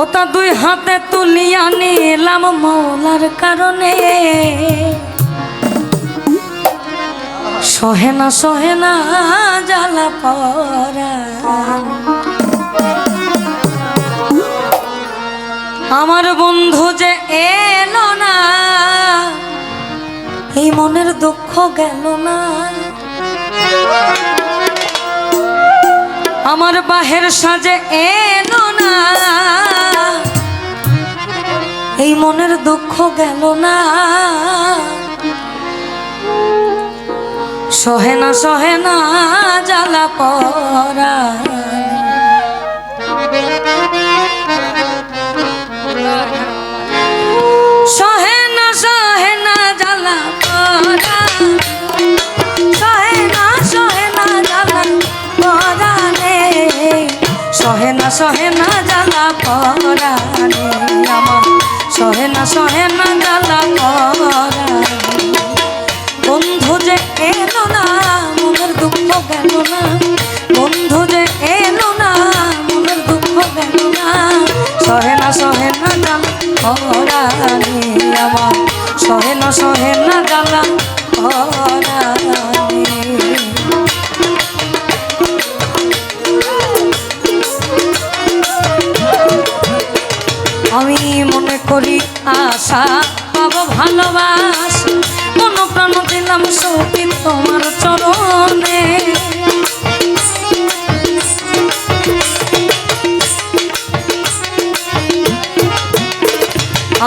ওটা দুই হাতে তুলিয়া নিলাম মৌলার কারণে। সহে না সহে না জ্বালা পরা আমার বন্ধু যে এলো না, এই মনের দুঃখ গেল না। আমার বাহের সাজে এলো না। এই মনের দুঃখ গেল না। সহে না সহে না জ্বালা পরা তোমার চরণে।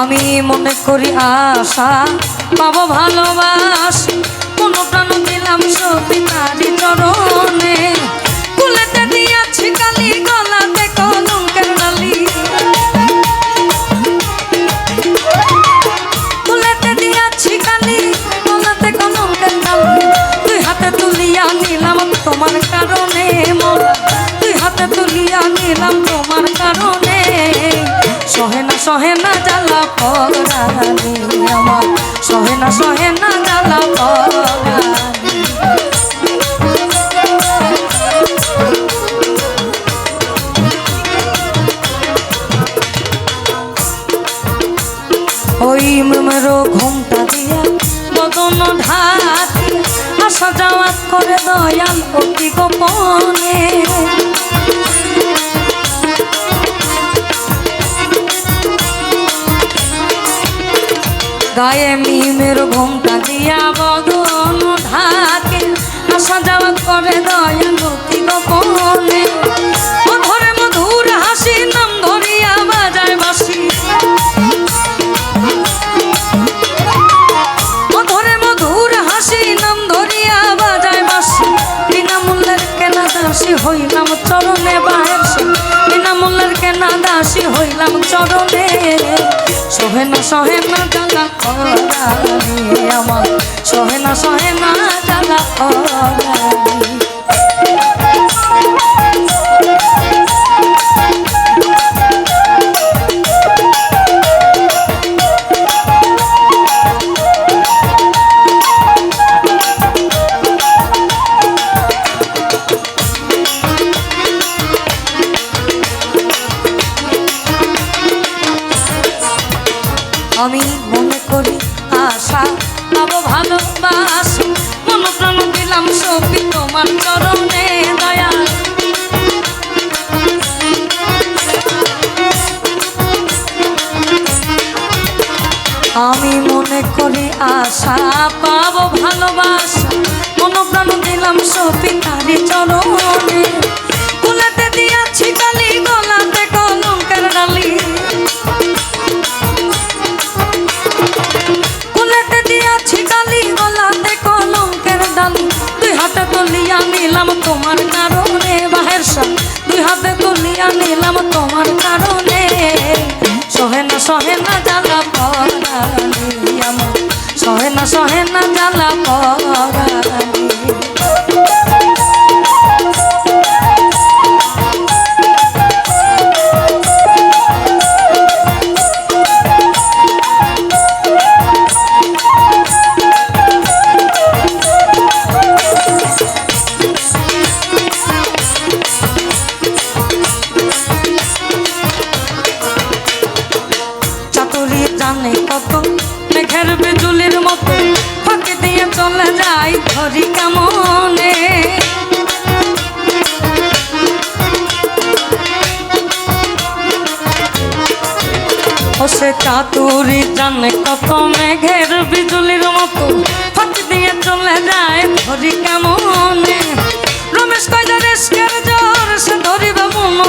আমি মনে করি আশা পাবো ভালোবাস। কোনো প্রাণ দিলাম সত্যি তারি চরণে। কারণে। সহে না সহে না জ্বালা পরানি আমার। সহে না সহে না জ্বালা পরানি ওই মেমেরো ঘুমটা দিয়া বদন ঢাকি আসা যাওয়া করে দয়াল অতি গোপনে। গায়ে মিমের ঘুমটা দিয়া বদন ঢাকে। আসা যাওয়া করে দয়া গতি গোপনে কেনা দাসী হইলাম চরণে। সহে না সহে না জ্বালা আমার সহে না সহে না জ্বালা আমি মনে করি আশা পাবো ভালোবাস। মন প্রাণ দিলাম সবই তোমার চরণে দয়া আমি মনে করি আশা পাবো ভালোবাসা। মন প্রাণ দিলাম সবই তারি চরণে। কুলাতে দিয়াছি কালি গলাতে না জ্বালা পরানি আমার। সহে না সহে না জ্বালা পতন মেঘের বিজুলির মতো ফাঁকে দিয়ে চলে যাই ধরি কেমনে? সে চাতুরি জানে কত মেঘের বিজুলির মতো ফাঁকি দিয়ে চলে যায় ধরি কেমনে? রমেশ কয়দার এসকের জ্বর, সে ধরিবে মন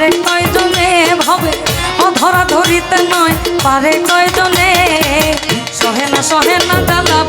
পারে কয়জনে ভাবে? ধরা ধরিতে নয় পারে কয়জনে? সহে না সহে না জ্বালা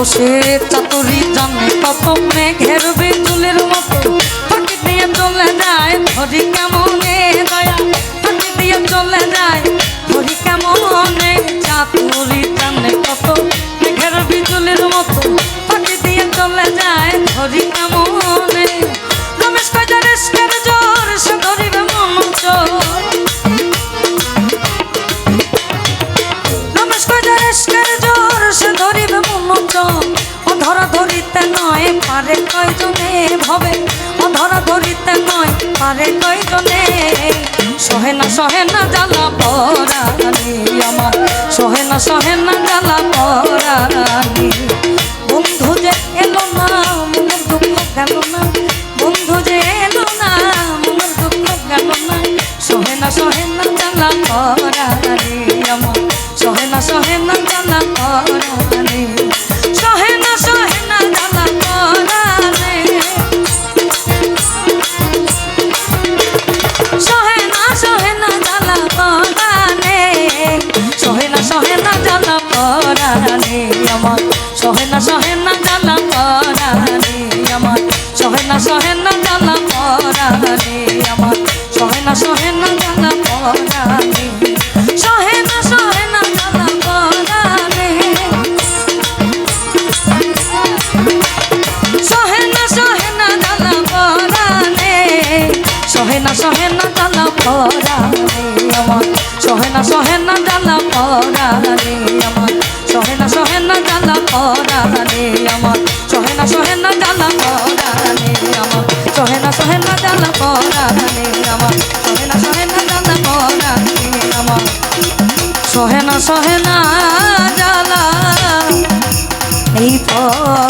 ও সে চাতুরি জানে কত মেঘের বিজুলের মতো। ফাঁকি দিয়ে চলে যায়, ধরি কেমনে দয়া। ফাঁকি দিয়ে চলে যায়, ধরি কেমনে চাতুরি জানে কত মেঘের বিজুলের মতো। ফাঁকি দিয়ে চলে যায়, ধরি কেমনে ধরিতে নয়, পারে কয়জনে ভবে? ও ধরা ধরিতে নয়, পারে কয়জনে? সহে না সহে না জ্বালা পরানি আমার। সহে না সহে না জ্বালা জ্বালা পরানি আমার। সহে না সহে না জ্বালা জ্বালা পরানি আমার। সহে না সহে না জ্বালা পরানি আমার। সহে না সহে না জ্বালা পরানি আমার। সহে না সহে না জ্বালা পরানি আমার। সহে না এই পরা